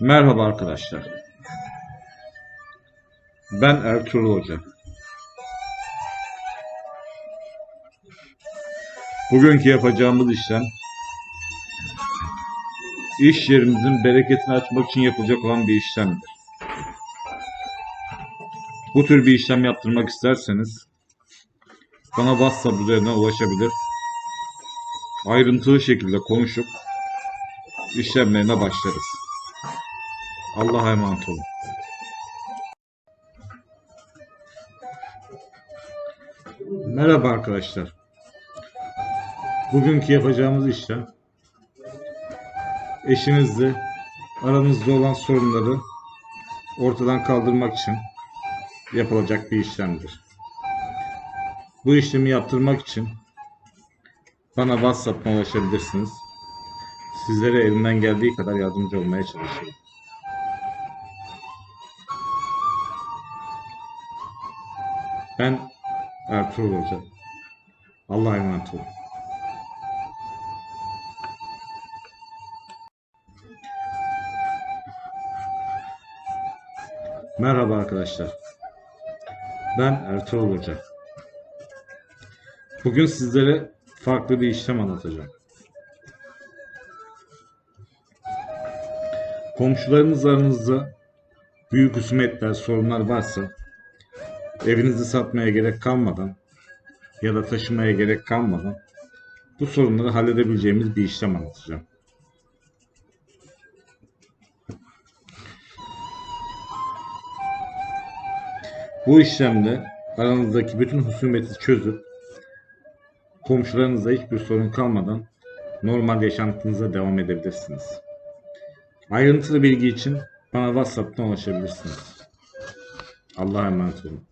Merhaba arkadaşlar. Ben Ertuğrul Hoca. Bugünkü yapacağımız işlem iş yerimizin bereketini açmak için yapılacak olan bir işlemdir. Bu tür bir işlem yaptırmak isterseniz bana WhatsApp üzerinden ulaşabilir. Ayrıntılı şekilde konuşup işlemlerine başlarız. Allah'a emanet olun. Merhaba arkadaşlar. Bugünkü yapacağımız işlem eşinizle aranızda olan sorunları ortadan kaldırmak için yapılacak bir işlemdir. Bu işlemi yaptırmak için bana WhatsApp'tan ulaşabilirsiniz. Sizlere elimden geldiği kadar yardımcı olmaya çalışıyorum. Ben Ertuğrul Hoca. Allah'a emanet olun. Merhaba arkadaşlar. Ben Ertuğrul Hoca. Bugün sizlere farklı bir işlem anlatacağım. Komşularınız aranızda büyük husumetler, sorunlar varsa evinizi satmaya gerek kalmadan ya da taşımaya gerek kalmadan bu sorunları halledebileceğimiz bir işlem anlatacağım. Bu işlemde aranızdaki bütün husumeti çözüp komşularınızla hiçbir sorun kalmadan normal yaşantınıza devam edebilirsiniz. Ayrıntılı bilgi için bana WhatsApp'tan ulaşabilirsiniz. Allah'a emanet olun.